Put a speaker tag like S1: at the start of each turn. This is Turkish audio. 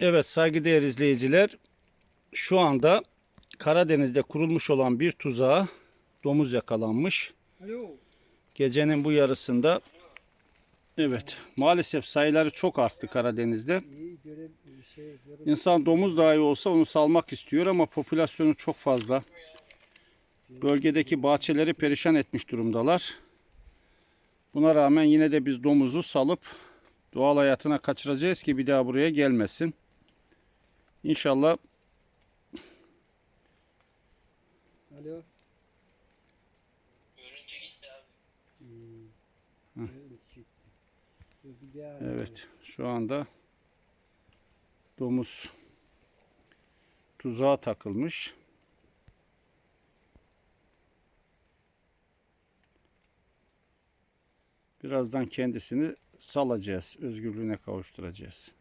S1: Evet saygıdeğer izleyiciler şu anda Karadeniz'de kurulmuş olan bir tuzağa domuz yakalanmış.
S2: Alo.
S1: Gecenin bu yarısında evet maalesef sayıları çok arttı Karadeniz'de.
S2: Görev şey.
S1: İnsan domuz dahi olsa onu salmak istiyor ama popülasyonu çok fazla. Bölgedeki bahçeleri perişan etmiş durumdalar. Buna rağmen yine de biz domuzu salıp doğal hayatına kaçıracağız ki bir daha buraya gelmesin. İnşallah
S2: Alo.
S3: Görünce gitti abi.
S2: Hmm.
S1: Evet şu anda domuz tuzağa takılmış. Birazdan kendisini salacağız, özgürlüğüne kavuşturacağız.